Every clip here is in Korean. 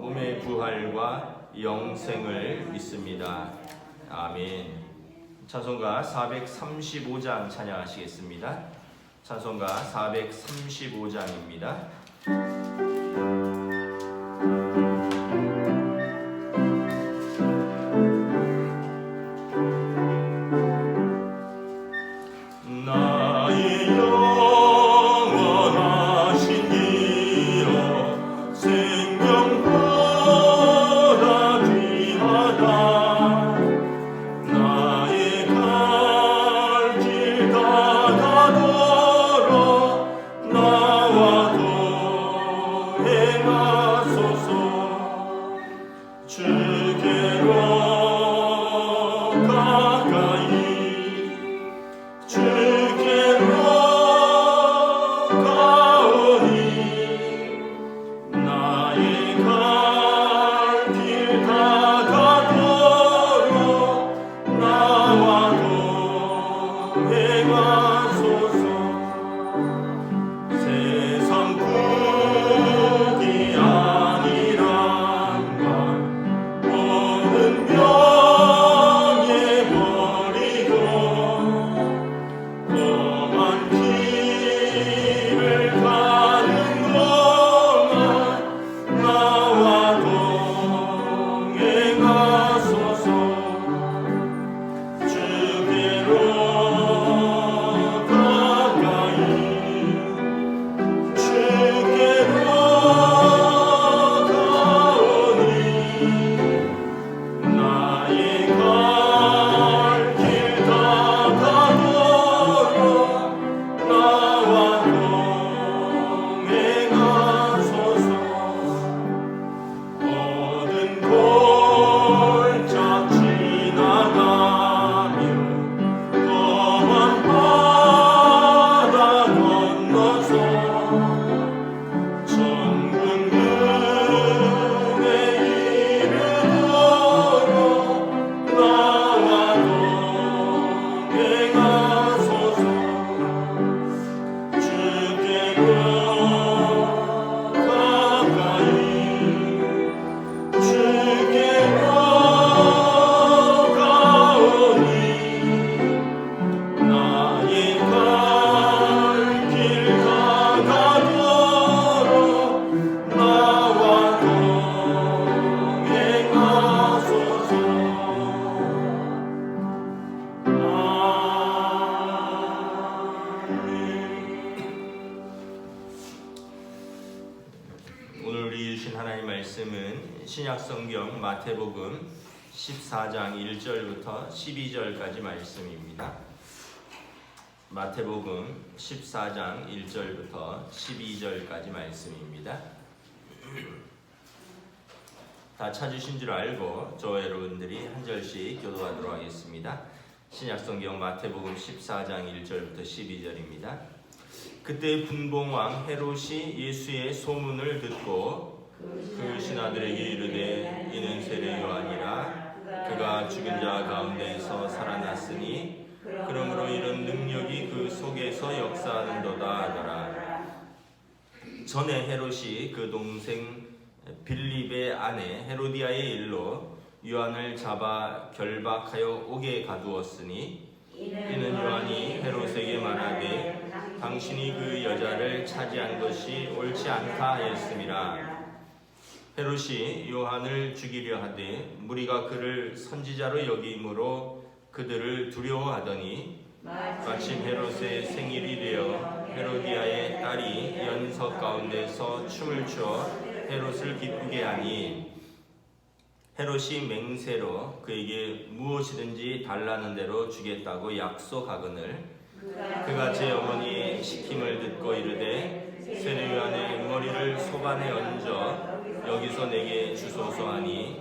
몸의 부활과 영생을 믿습니다. 아멘. 찬송가 435장 찬양하시겠습니다. 찬송가 435장입니다. 14장 1절부터 12절까지 말씀입니다. 마태복음 14장 1절부터 12절까지 말씀입니다. 다 찾으신 줄 알고 저 여러분들이 한 절씩 교도하도록 하겠습니다. 신약 성경 마태복음 14장 1절부터 12절입니다. 그때 분봉왕 헤롯이 예수의 소문을 듣고 그 신하들에게 이르되 이는 세례 요한이라 그가 죽은 자 가운데서 살아났으니 그러므로 이런 능력이 그 속에서 역사하는도다 하더라. 전에 헤롯이 그 동생 빌립의 아내 헤로디아의 일로 요한을 잡아 결박하여 옥에 가두었으니 이는 요한이 헤롯에게 말하되 당신이 그 여자를 차지한 것이 옳지 않다 하였음이라 헤롯이 요한을 죽이려 하되 무리가 그를 선지자로 여김으로 그들을 두려워하더니 마침 헤롯의 생일이 되어 헤로디아의 딸이 연석 가운데서 춤을 추어 헤롯을 기쁘게 하니 헤롯이 맹세로 그에게 무엇이든지 달라는 대로 주겠다고 약속하거늘 그가 제 어머니의 시킴을 듣고 이르되 세례요한의 머리를 소반에 얹어 여기서 내게 주소서 하니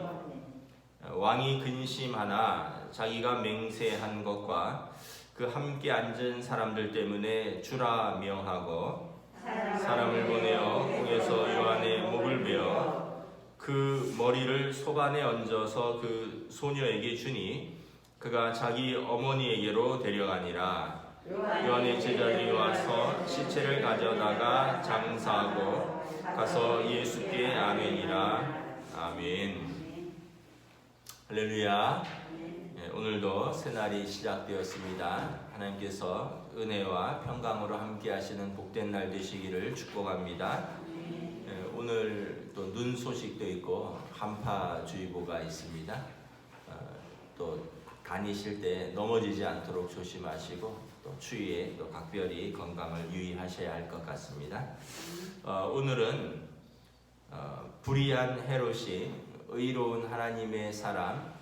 왕이 근심하나 자기가 맹세한 것과 그 함께 앉은 사람들 때문에 주라 명하고 사람을 보내어 공에서 요한의 목을 베어 그 머리를 소반에 얹어서 그 소녀에게 주니 그가 자기 어머니에게로 데려가니라. 요한의 제자들이 와서 시체를 가져다가 장사하고 가서 예수께 아멘이라. 아멘. 할렐루야. 예, 오늘도 새날이 시작되었습니다. 하나님께서 은혜와 평강으로 함께 하시는 복된 날 되시기를 축복합니다. 예, 오늘 또 눈 소식도 있고 한파주의보가 있습니다. 어, 또 다니실 때 넘어지지 않도록 조심하시고 또 추위에 또 각별히 건강을 유의하셔야 할 것 같습니다. 어, 오늘은 어, 불의한 헤롯이 의로운 하나님의 사람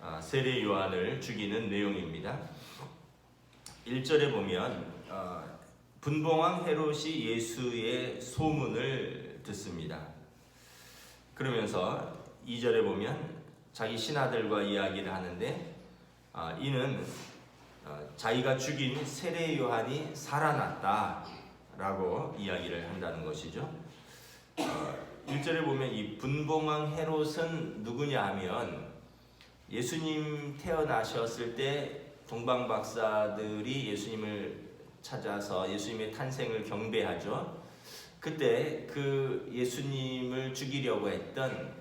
어, 세례 요한을 죽이는 내용입니다. 1절에 보면 어, 분봉왕 헤롯이 예수의 소문을 듣습니다. 그러면서 2절에 보면 자기 신하들과 이야기를 하는데 아, 이는 어, 자기가 죽인 세례 요한이 살아났다 라고 이야기를 한다는 것이죠. 어, 1절에 보면 이 분봉왕 헤롯은 누구냐 하면 예수님 태어나셨을 때 동방 박사들이 예수님을 찾아서 예수님의 탄생을 경배하죠. 그때 그 예수님을 죽이려고 했던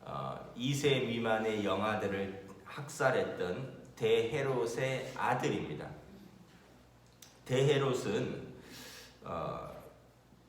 어, 2세 미만의 영아들을 학살했던 대헤롯의 아들입니다. 대헤롯은 어,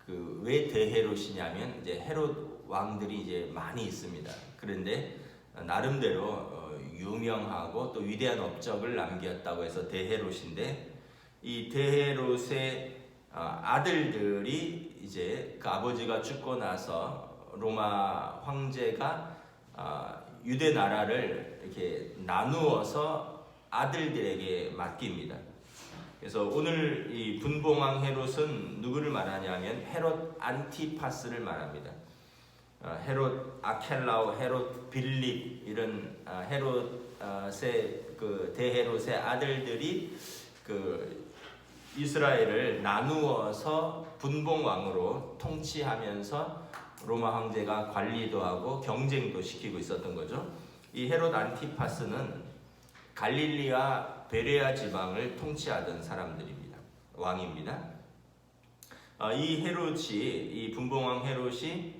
그왜 대헤롯이냐면 이제 헤롯 왕들이 이제 많이 있습니다. 그런데 나름대로 어, 유명하고 또 위대한 업적을 남겼다고 해서 대헤롯인데 이 대헤롯의 어, 아들들이 이제 그 아버지가 죽고 나서 로마 황제가 어, 유대 나라를 이렇게 나누어서 아들들에게 맡깁니다. 그래서 오늘 이 분봉왕 헤롯은 누구를 말하냐면 헤롯 안티파스를 말합니다. 어, 헤롯 아켈라오, 헤롯 빌립 이런 어, 헤롯의 그 대헤롯의 아들들이 그 이스라엘을 나누어서 분봉왕으로 통치하면서 로마 황제가 관리도 하고 경쟁도 시키고 있었던 거죠. 이 헤롯 안티파스는 갈릴리와 베레아 지방을 통치하던 사람들입니다. 왕입니다. 어, 이 헤롯이 이 분봉왕 헤롯이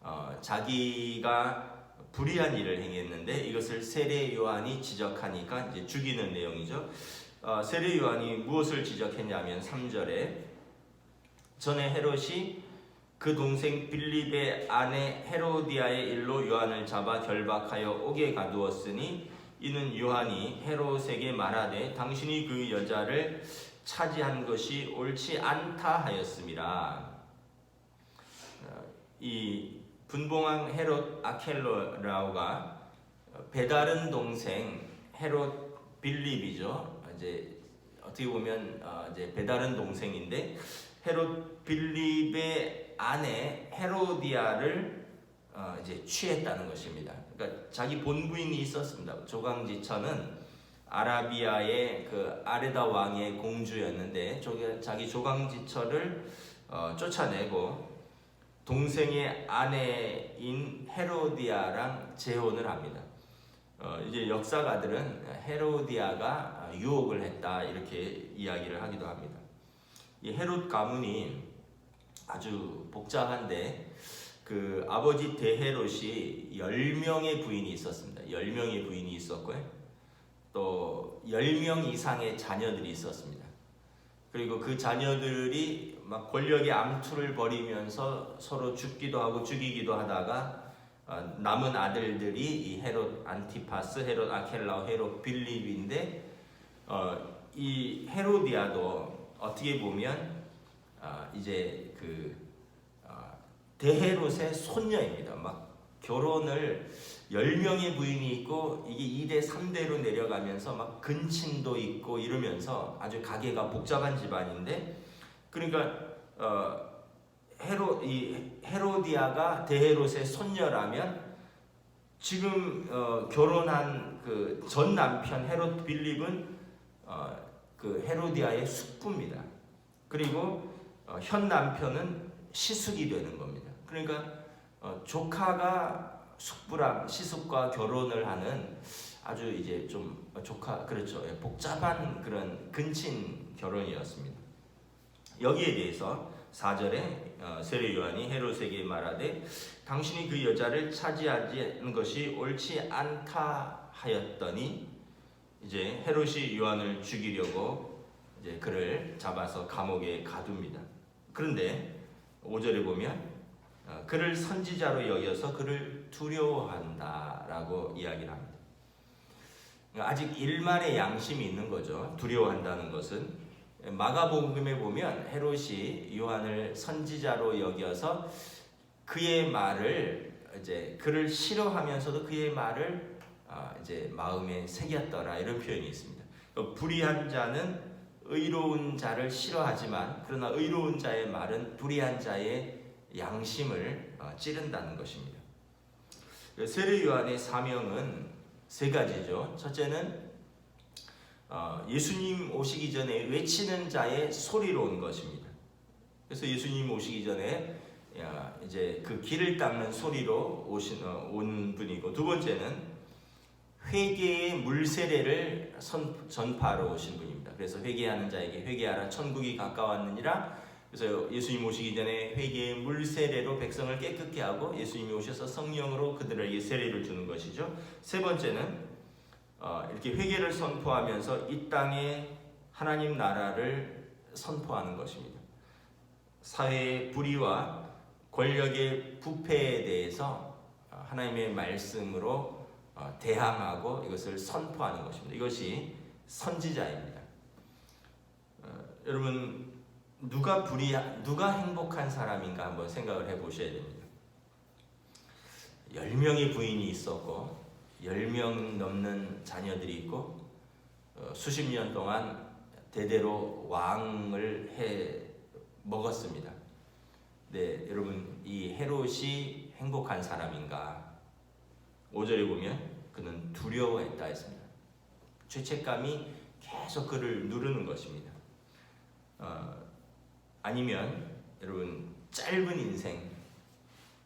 어, 자기가 불의한 일을 행했는데 이것을 세례 요한이 지적하니까 이제 죽이는 내용이죠. 어, 세례 요한이 무엇을 지적했냐면 3절에 전에 헤롯이 그 동생 빌립의 아내 헤로디아의 일로 요한을 잡아 결박하여 옥에 가두었으니 이는 요한이 헤롯에게 말하되 당신이 그 여자를 차지한 것이 옳지 않다 하였습니다. 어, 이 분봉왕 헤롯 아켈로라우가 배다른 동생 헤롯 빌립이죠. 이제 어떻게 보면 어, 이제 배다른 동생인데 헤롯 빌립의 아내 헤로디아를 어, 이제 취했다는 것입니다. 그러니까 자기 본부인이 있었습니다. 조강지처는 아라비아의 그 아레다 왕의 공주였는데 자기 조강지처를 어, 쫓아내고 동생의 아내인 헤로디아랑 재혼을 합니다. 어, 이제 역사가들은 헤로디아가 유혹을 했다 이렇게 이야기를 하기도 합니다. 이 헤롯 가문이 아주 복잡한데 그 아버지 대헤롯이 10명의 부인이 있었습니다. 10명의 부인이 있었고요. 또 10명 이상의 자녀들이 있었습니다. 그리고 그 자녀들이 막 권력의 암투를 벌이면서 서로 죽기도 하고 죽이기도 하다가 어, 남은 아들들이 이 헤롯 안티파스, 헤롯 아켈라오, 헤롯 빌립인데 어, 이 헤로디아도 어떻게 보면 어, 이제 그 어, 대헤롯의 손녀입니다. 막 결혼을 10명의 부인이 있고 이게 2대 3대로 내려가면서 막 근친도 있고 이러면서 아주 가게가 복잡한 집안인데 그러니까 어 헤로 이 헤로디아가 대헤롯의 손녀라면 지금 어 결혼한 그 전 남편 헤롯 빌립은 어그 헤로디아의 숙부입니다. 그리고 어, 현 남편은 시숙이 되는 겁니다. 그러니까 어, 조카가 숙부랑 시숙과 결혼을 하는 아주 이제 좀 조카 그렇죠 예, 복잡한 그런 근친 결혼이었습니다. 여기에 대해서 4절에 어, 세례 요한이 헤롯에게 말하되 당신이 그 여자를 차지하는 것이 옳지 않다 하였더니 이제 헤롯이 요한을 죽이려고 이제 그를 잡아서 감옥에 가둡니다. 그런데 5절에 보면 어, 그를 선지자로 여겨서 그를 두려워한다라고 이야기를 합니다. 그러니까 아직 일말의 양심이 있는 거죠. 두려워한다는 것은 마가복음에 보면 헤롯이 요한을 선지자로 여겨서 그의 말을 이제 그를 싫어하면서도 그의 말을 아, 이제 마음에 새겼더라 이런 표현이 있습니다. 그 불의한 자는 의로운 자를 싫어하지만 그러나 의로운 자의 말은 불의한 자의 양심을 어, 찌른다는 것입니다. 그 세례 요한의 사명은 세 가지죠. 첫째는 어, 예수님 오시기 전에 외치는 자의 소리로 온 것입니다. 그래서 예수님 오시기 전에 야, 이제 그 길을 닦는 소리로 오신 어, 온 분이고 두 번째는 회개의 물세례를 선, 전파하러 오신 분입니다. 그래서 회개하는 자에게 회개하라 천국이 가까웠느니라. 그래서 예수님 오시기 전에 회개의 물 세례로 백성을 깨끗게 하고 예수님이 오셔서 성령으로 그들에게 세례를 주는 것이죠. 세 번째는 어, 이렇게 회개를 선포하면서 이 땅에 하나님 나라를 선포하는 것입니다. 사회의 불의와 권력의 부패에 대해서 어, 하나님의 말씀으로 어, 대항하고 이것을 선포하는 것입니다. 이것이 선지자입니다. 어, 여러분 누가 불의 누가 행복한 사람인가 한번 생각을 해 보셔야 됩니다. 열 명의 부인이 있었고 열명 넘는 자녀들이 있고 어, 수십 년 동안 대대로 왕을 해 먹었습니다. 네, 여러분 이 헤롯이 행복한 사람인가? 5절에 보면 그는 두려워했다 했습니다. 죄책감이 계속 그를 누르는 것입니다. 어, 아니면 여러분 짧은 인생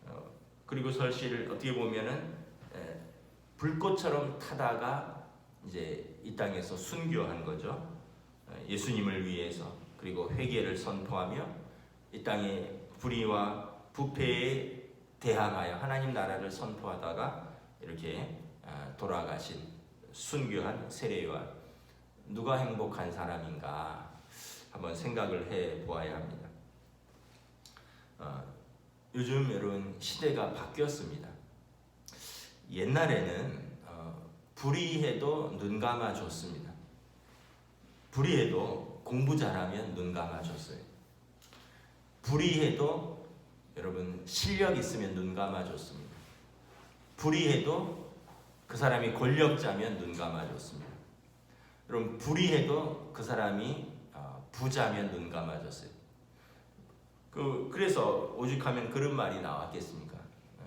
어, 그리고 설시를 어떻게 보면은 에, 불꽃처럼 타다가 이제 이 땅에서 순교한 거죠. 어, 예수님을 위해서 그리고 회개를 선포하며 이 땅의 불의와 부패에 대항하여 하나님 나라를 선포하다가 이렇게 아, 돌아가신 순교한 세례요한 누가 행복한 사람인가 한번 생각을 해 보아야 합니다. 어, 요즘 여러분 시대가 바뀌었습니다. 옛날에는 어, 불의해도 눈 감아 줬습니다. 불의해도 공부 잘하면 눈 감아 줬어요. 불의해도 여러분 실력 있으면 눈 감아 줬습니다. 불의해도 그 사람이 권력자면 눈 감아 줬습니다. 여러분 불의해도 그 사람이 어, 부자면 눈 감아 줬어요. 그 그래서 오죽하면 그런 말이 나왔겠습니까?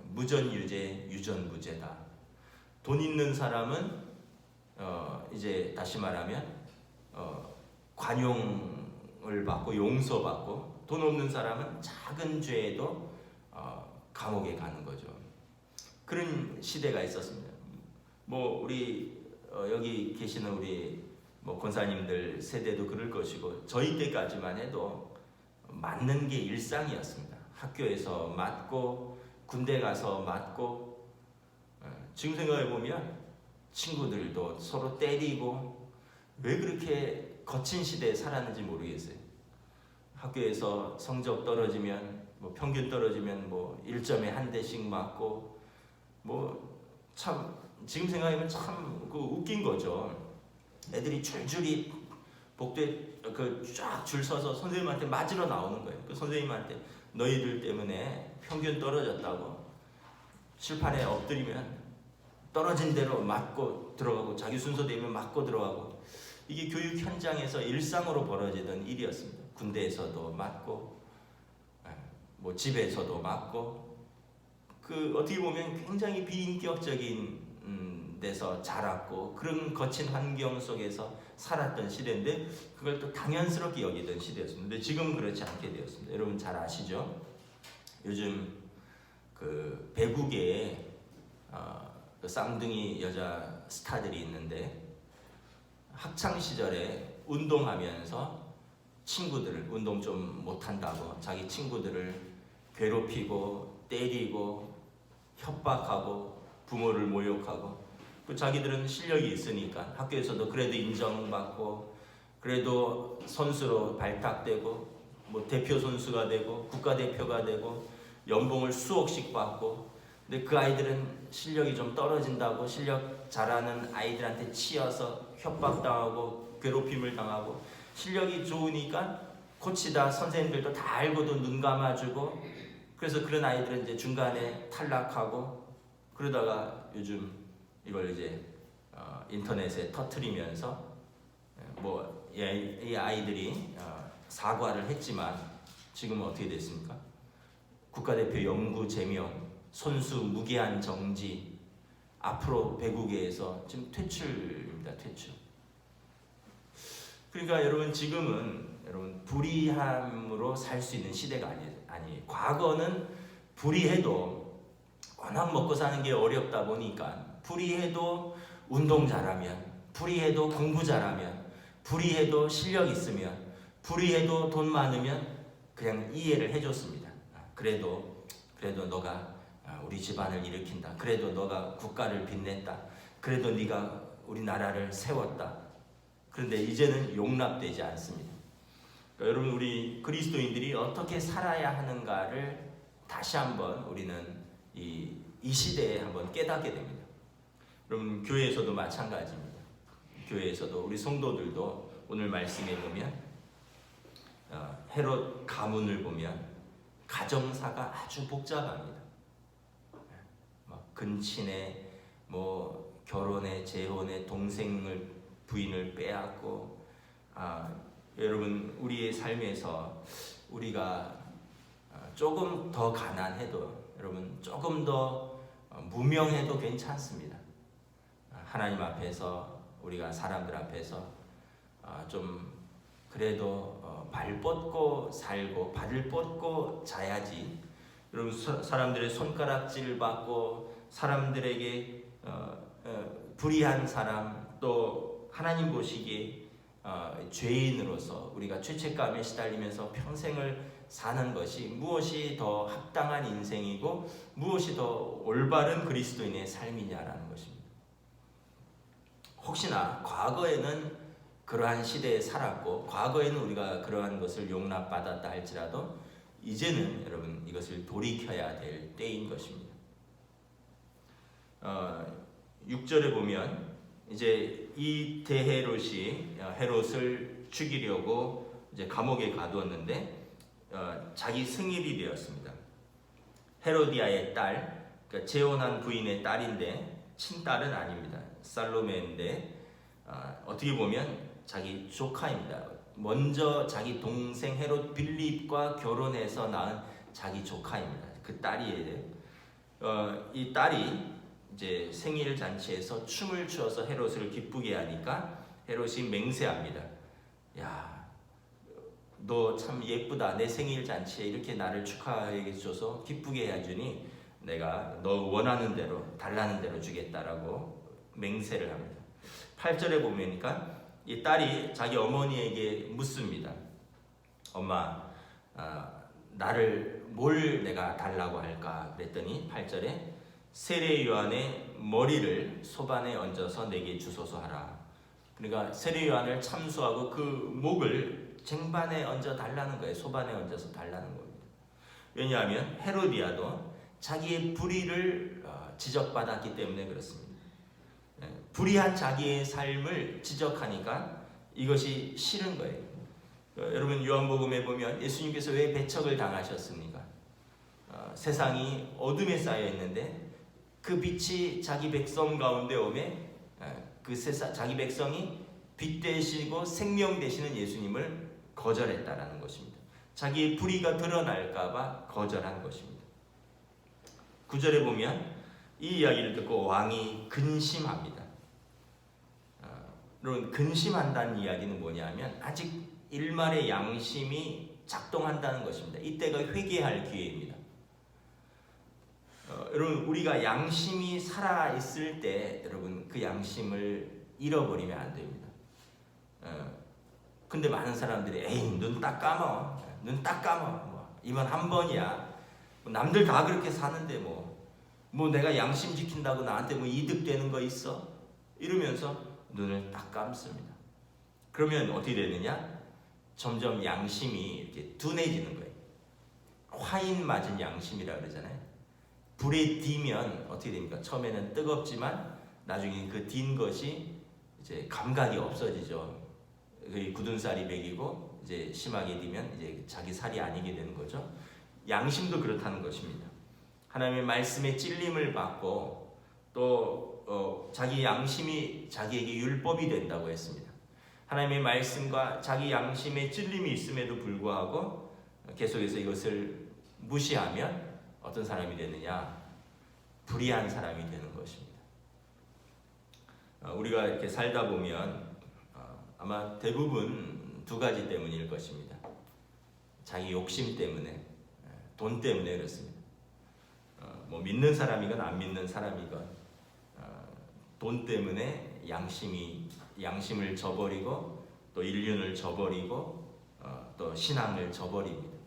무전유죄, 유전무죄다. 돈 있는 사람은 어, 이제 다시 말하면 어, 관용을 받고 용서받고 돈 없는 사람은 작은 죄에도 어, 감옥에 가는 거죠. 그런 시대가 있었습니다. 뭐 우리 어, 여기 계시는 우리 뭐 권사님들 세대도 그럴 것이고 저희 때까지만 해도 맞는 게 일상이었습니다. 학교에서 맞고 군대 가서 맞고 어, 지금 생각해 보면 친구들도 서로 때리고 왜 그렇게 거친 시대에 살았는지 모르겠어요. 학교에서 성적 떨어지면 뭐 평균 떨어지면 뭐 1점에 한 대씩 맞고 뭐 참 지금 생각하면 참 그 웃긴 거죠. 애들이 줄줄이 복도에 그 쫙 줄 서서 선생님한테 맞으러 나오는 거예요. 그 선생님한테 너희들 때문에 평균 떨어졌다고 칠판에 엎드리면 떨어진 대로 맞고 들어가고 자기 순서 되면 맞고 들어가고 이게 교육 현장에서 일상으로 벌어지던 일이었습니다. 군대에서도 맞고 예, 뭐 집에서도 맞고 그 어떻게 보면 굉장히 비인격적인 음, 데서 자랐고 그런 거친 환경 속에서 살았던 시대인데 그걸 또 당연스럽게 여기던 시대였습니다. 지금 그렇지 않게 되었습니다. 여러분 잘 아시죠? 요즘 그 배구계에 어, 그 쌍둥이 여자 스타들이 있는데 학창 시절에 운동하면서 친구들을 운동 좀 못한다고 자기 친구들을 괴롭히고 때리고 협박하고 부모를 모욕하고 그 자기들은 실력이 있으니까 학교에서도 그래도 인정받고 그래도 선수로 발탁되고 뭐 대표 선수가 되고 국가 대표가 되고 연봉을 수억씩 받고 근데 그 아이들은 실력이 좀 떨어진다고 실력 잘하는 아이들한테 치여서 협박당하고 괴롭힘을 당하고 실력이 좋으니까 코치다 선생님들도 다 알고도 눈 감아주고 그래서 그런 아이들은 이제 중간에 탈락하고 그러다가 요즘 이걸 이제 어, 인터넷에 터트리면서 뭐 이 아이들이 어, 사과를 했지만 지금은 어떻게 됐습니까? 국가대표 영구 제명, 선수 무기한 정지, 앞으로 배구계에서 지금 퇴출입니다. 퇴출. 그러니까 여러분 지금은 여러분 불의함으로 살 수 있는 시대가 아니 아니. 과거는 불의해도 워낙 먹고 사는 게 어렵다 보니까 불의해도 운동 잘하면, 불의해도 공부 잘하면, 불의해도 실력 있으면, 불의해도 돈 많으면 그냥 이해를 해줬습니다. 아, 그래도 그래도 너가 아, 우리 집안을 일으킨다. 그래도 너가 국가를 빛냈다. 그래도 네가 우리나라를 세웠다. 그런데 이제는 용납되지 않습니다. 그러니까 여러분 우리 그리스도인들이 어떻게 살아야 하는가를 다시 한번 우리는 이, 이 시대에 한번 깨닫게 됩니다. 여러분 교회에서도 마찬가지입니다. 교회에서도 우리 성도들도 오늘 말씀에 보면 어, 헤롯 가문을 보면 가정사가 아주 복잡합니다. 뭐 근친에 뭐 결혼에 재혼에 동생을 부인을 빼앗고 아, 여러분 우리의 삶에서 우리가 어, 조금 더 가난해도 여러분 조금 더 어, 무명해도 괜찮습니다. 아, 하나님 앞에서 우리가 사람들 앞에서 아, 좀 그래도 어, 발 뻗고 살고 발을 뻗고 자야지. 여러분 사람들의 손가락질 받고 사람들에게 불의한 사람 또 하나님 보시기에 어, 죄인으로서 우리가 죄책감에 시달리면서 평생을 사는 것이 무엇이 더 합당한 인생이고 무엇이 더 올바른 그리스도인의 삶이냐라는 것입니다. 혹시나 과거에는 그러한 시대에 살았고 과거에는 우리가 그러한 것을 용납받았다 할지라도 이제는 여러분 이것을 돌이켜야 될 때인 것입니다. 어, 6절에 보면 이제 이 대헤롯이 헤롯을 죽이려고 이제 감옥에 가두었는데 어, 자기 승일이 되었습니다. 헤로디아의 딸, 그러니까 재혼한 부인의 딸인데 친딸은 아닙니다. 살로메인데 어, 어떻게 보면 자기 조카입니다. 먼저 자기 동생 헤롯 빌립과 결혼해서 낳은 자기 조카입니다. 그 딸이에요. 어, 이 딸이 이제 생일 잔치에서 춤을 추어서 헤롯을 기쁘게 하니까 헤롯이 맹세합니다. 야, 너 참 예쁘다. 내 생일 잔치에 이렇게 나를 축하해 줘서 기쁘게 해주니 내가 너 원하는 대로 달라는 대로 주겠다라고 맹세를 합니다. 8절에 보면니까 이 딸이 자기 어머니에게 묻습니다. 엄마, 아, 나를 뭘 내가 달라고 할까? 그랬더니 8절에 세례 요한의 머리를 소반에 얹어서 내게 주소서 하라. 그러니까 세례 요한을 참수하고 그 목을 쟁반에 얹어 달라는 거예요. 소반에 얹어서 달라는 겁니다. 왜냐하면 헤로디아도 자기의 불의를 어, 지적받았기 때문에 그렇습니다. 예, 불의한 자기의 삶을 지적하니까 이것이 싫은 거예요. 어, 여러분 요한복음에 보면 예수님께서 왜 배척을 당하셨습니까? 어, 세상이 어둠에 쌓여 있는데 그 빛이 자기 백성 가운데 오매 예, 그 세상 자기 백성이 빛 되시고 생명 되시는 예수님을 거절했다라는 것입니다. 자기의 불의가 드러날까봐 거절한 것입니다. 구절에 보면 이 이야기를 듣고 왕이 근심합니다. 어, 여러분 근심한다는 이야기는 뭐냐면 아직 일말의 양심이 작동한다는 것입니다. 이때가 회개할 기회입니다. 어, 여러분 우리가 양심이 살아 있을 때 여러분 그 양심을 잃어버리면 안 됩니다. 어, 근데 많은 사람들이 에이 눈 딱 감어 눈딱 감어 뭐, 이번 한 번이야 뭐 남들 다 그렇게 사는데 뭐 뭐 내가 양심 지킨다고 나한테 뭐 이득되는 거 있어 이러면서 눈을 딱 감습니다. 그러면 어떻게 되느냐? 점점 양심이 이렇게 둔해지는 거예요. 화인 맞은 양심이라 그러잖아요. 불에 뒤면 어떻게 됩니까? 처음에는 뜨겁지만 나중에 그 딘 것이 이제 감각이 없어지죠. 그 굳은 살이 배기고 이제 심하게 뒤면 이제 자기 살이 아니게 되는 거죠. 양심도 그렇다는 것입니다. 하나님의 말씀에 찔림을 받고 또 어, 자기 양심이 자기에게 율법이 된다고 했습니다. 하나님의 말씀과 자기 양심에 찔림이 있음에도 불구하고 계속해서 이것을 무시하면 어떤 사람이 되느냐? 불의한 사람이 되는 것입니다. 어, 우리가 이렇게 살다 보면 어, 아마 대부분 두 가지 때문일 것입니다. 자기 욕심 때문에, 돈 때문에 그렇습니다. 어, 뭐 믿는 사람이건 안 믿는 사람이건 돈 때문에 양심이 양심을 저버리고 또 인륜을 저버리고 또 신앙을 저버립니다.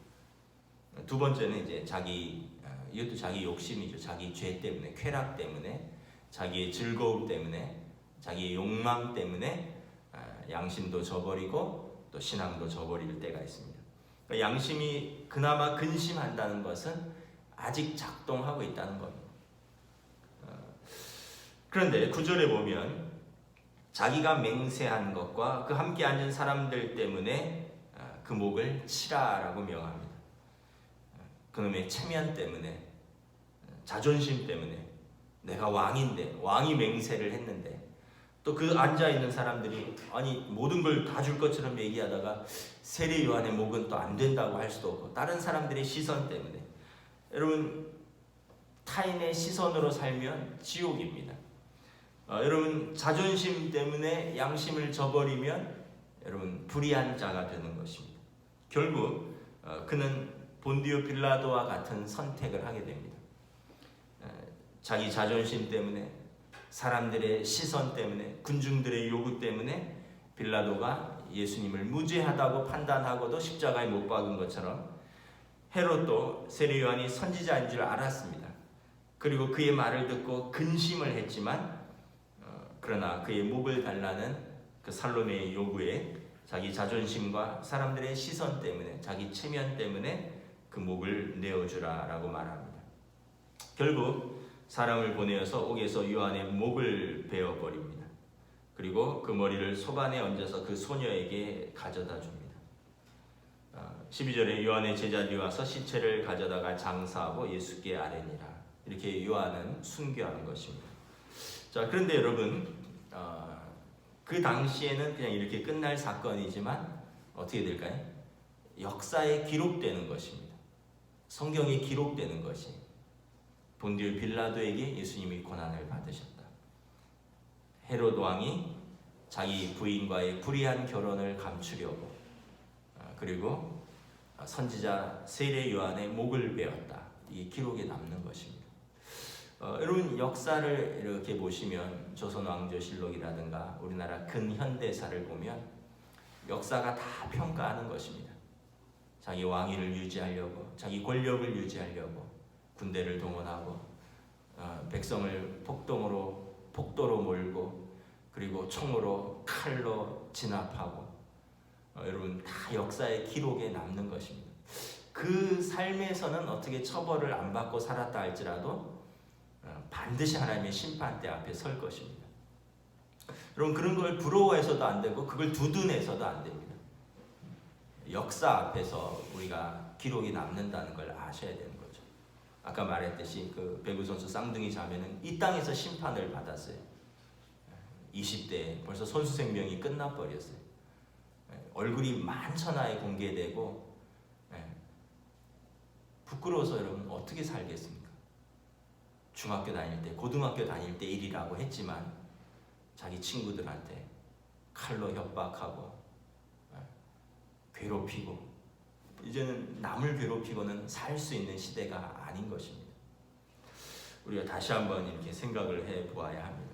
두 번째는 이제 자기 이것도 자기 욕심이죠. 자기 죄 때문에 쾌락 때문에 자기의 즐거움 때문에 자기의 욕망 때문에 양심도 저버리고 또 신앙도 저버릴 때가 있습니다. 그러니까 양심이 그나마 근심한다는 것은 아직 작동하고 있다는 겁니다. 그런데 구절에 보면 자기가 맹세한 것과 그 함께 앉은 사람들 때문에 그 목을 치라라고 명합니다. 그놈의 체면 때문에 자존심 때문에 내가 왕인데 왕이 맹세를 했는데 또 그 앉아 있는 사람들이 아니 모든 걸 다 줄 것처럼 얘기하다가 세례 요한의 목은 또 안 된다고 할 수도 없고 다른 사람들의 시선 때문에 여러분 타인의 시선으로 살면 지옥입니다. 어, 여러분 자존심 때문에 양심을 저버리면 여러분 불의한 자가 되는 것입니다. 결국 어, 그는 본디오 빌라도와 같은 선택을 하게 됩니다. 어, 자기 자존심 때문에 사람들의 시선 때문에 군중들의 요구 때문에 빌라도가 예수님을 무죄하다고 판단하고도 십자가에 못 박은 것처럼 헤롯도 세례 요한이 선지자인 줄 알았습니다. 그리고 그의 말을 듣고 근심을 했지만 어, 그러나 그의 목을 달라는 그 살로메의 요구에 자기 자존심과 사람들의 시선 때문에 자기 체면 때문에 그 목을 내어주라라고 말합니다. 결국 사람을 보내어서 옥에서 요한의 목을 베어 버립니다. 그리고 그 머리를 소반에 얹어서 그 소녀에게 가져다 줍니다. 12절에 요한의 제자들이 와서 시체를 가져다가 장사하고 예수께 아뢰니라. 이렇게 요한은 순교하는 것입니다. 자, 그런데 여러분, 어, 그 당시에는 그냥 이렇게 끝날 사건이지만 어떻게 될까요? 역사에 기록되는 것입니다. 성경에 기록되는 것이 본디오 빌라도에게 예수님이 고난을 받으셨다. 헤롯 왕이 자기 부인과의 불의한 결혼을 감추려고 어, 그리고 선지자 세례 요한의 목을 베었다. 이게 기록에 남는 것입니다. 어, 여러분 역사를 이렇게 보시면 조선 왕조실록이라든가 우리나라 근현대사를 보면 역사가 다 평가하는 것입니다. 자기 왕위를 유지하려고, 자기 권력을 유지하려고 군대를 동원하고 어, 백성을 폭동으로 폭도로 몰고 그리고 총으로 칼로 진압하고 어, 여러분 다 역사의 기록에 남는 것입니다. 그그 삶에서는 어떻게 처벌을 안 받고 살았다 할지라도 어, 반드시 하나님의 심판대 앞에 설 것입니다. 여러분 그런 걸 부러워해서도 안 되고 그걸 두둔해서도 안 됩니다. 역사 앞에서 우리가 기록이 남는다는 걸 아셔야 되는 거죠. 아까 말했듯이 그 배구 선수 쌍둥이 자매는 이 땅에서 심판을 받았어요. 20대 벌써 선수 생명이 끝나버렸어요. 얼굴이 만천하에 공개되고 예. 부끄러워서 여러분 어떻게 살겠습니까? 중학교 다닐 때, 고등학교 다닐 때 일이라고 했지만 자기 친구들한테 칼로 협박하고 예. 괴롭히고 이제는 남을 괴롭히고는 살 수 있는 시대가 아닌 것입니다. 우리가 다시 한번 이렇게 생각을 해 보아야 합니다.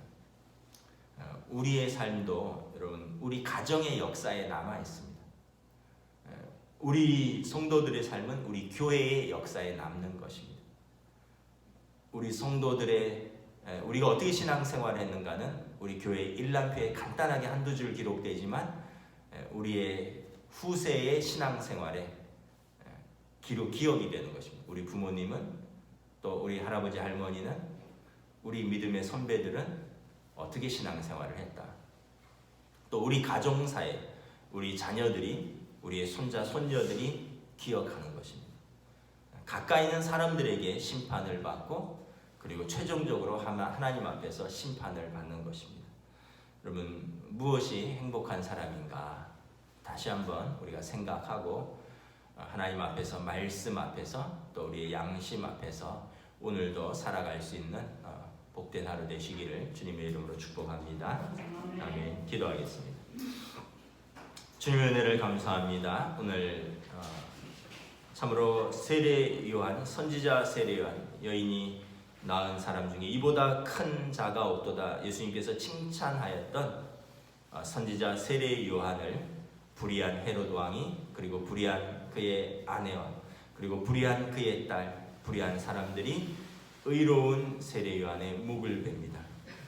어, 우리의 삶도 여러분 우리 가정의 역사에 남아 있습니다. 어, 우리 성도들의 삶은 우리 교회의 역사에 남는 것입니다. 우리 성도들의 에, 우리가 어떻게 신앙생활을 했는가는 우리 교회 일람표에 간단하게 한두 줄 기록되지만 에, 우리의 후세의 신앙생활에 에, 기록 기억이 되는 것입니다. 우리 부모님은 또 우리 할아버지 할머니는 우리 믿음의 선배들은 어떻게 신앙생활을 했다. 또 우리 가정사에 우리 자녀들이 우리의 손자 손녀들이 기억하는 것입니다. 가까이 있는 사람들에게 심판을 받고 그리고 최종적으로 하나님 앞에서 심판을 받는 것입니다. 여러분 무엇이 행복한 사람인가 다시 한번 우리가 생각하고 하나님 앞에서 말씀 앞에서 또 우리의 양심 앞에서 오늘도 살아갈 수 있는 어, 복된 하루 되시기를 주님의 이름으로 축복합니다. 아멘. 기도하겠습니다. 주님의 은혜를 감사합니다. 오늘 어, 참으로 세례 요한 선지자 세례 요한 여인이 낳은 사람 중에 이보다 큰 자가 없도다 예수님께서 칭찬하였던 어, 선지자 세례 요한을 불의한 헤로드 왕이 그리고 불의한 그의 아내와 그리고 불의한 그의 딸 불의한 사람들이 의로운 세례 요한의 묵을 뵙니다.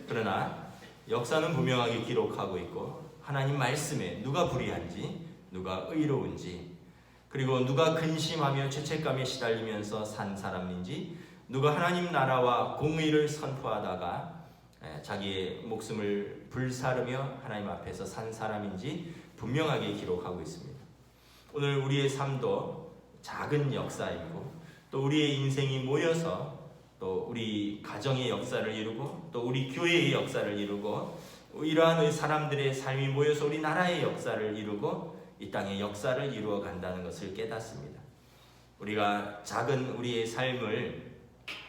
그러나 역사는 분명하게 기록하고 있고 하나님 말씀에 누가 불의한지 누가 의로운지 그리고 누가 근심하며 죄책감에 시달리면서 산 사람인지 누가 하나님 나라와 공의를 선포하다가 자기의 목숨을 불사르며 하나님 앞에서 산 사람인지 분명하게 기록하고 있습니다. 오늘 우리의 삶도 작은 역사이고 또 우리의 인생이 모여서 또 우리 가정의 역사를 이루고 또 우리 교회의 역사를 이루고 이러한 사람들의 삶이 모여서 우리 나라의 역사를 이루고 이 땅의 역사를 이루어 간다는 것을 깨닫습니다. 우리가 작은 우리의 삶을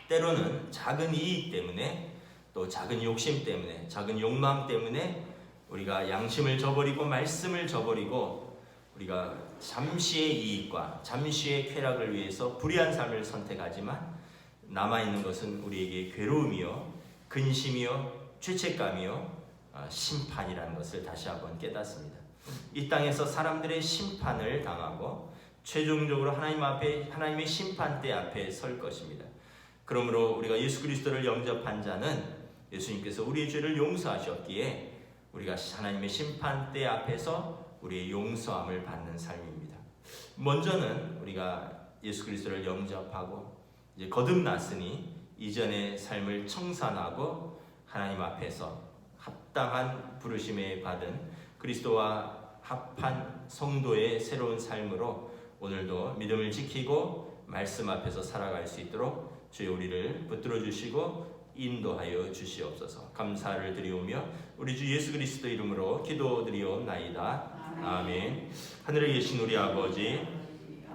때로는 작은 이익 때문에 또 작은 욕심 때문에 작은 욕망 때문에 우리가 양심을 저버리고 말씀을 저버리고 우리가 잠시의 이익과 잠시의 쾌락을 위해서 불의한 삶을 선택하지만 남아 있는 것은 우리에게 괴로움이요, 근심이요, 죄책감이요, 아, 심판이라는 것을 다시 한번 깨닫습니다. 이 땅에서 사람들의 심판을 당하고 최종적으로 하나님 앞에 하나님의 심판대 앞에 설 것입니다. 그러므로 우리가 예수 그리스도를 영접한 자는 예수님께서 우리의 죄를 용서하셨기에 우리가 하나님의 심판대 앞에서 우리의 용서함을 받는 삶입니다. 먼저는 우리가 예수 그리스도를 영접하고 이제 거듭났으니 이전의 삶을 청산하고 하나님 앞에서 합당한 부르심에 받은 그리스도와 합한 성도의 새로운 삶으로 오늘도 믿음을 지키고 말씀 앞에서 살아갈 수 있도록 주여 우리를 붙들어 주시고 인도하여 주시옵소서. 감사를 드리오며 우리 주 예수 그리스도 이름으로 기도드리옵나이다. 아멘. 하늘에 계신 우리 아버지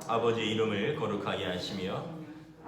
아버지 이름을 거룩하게 하시며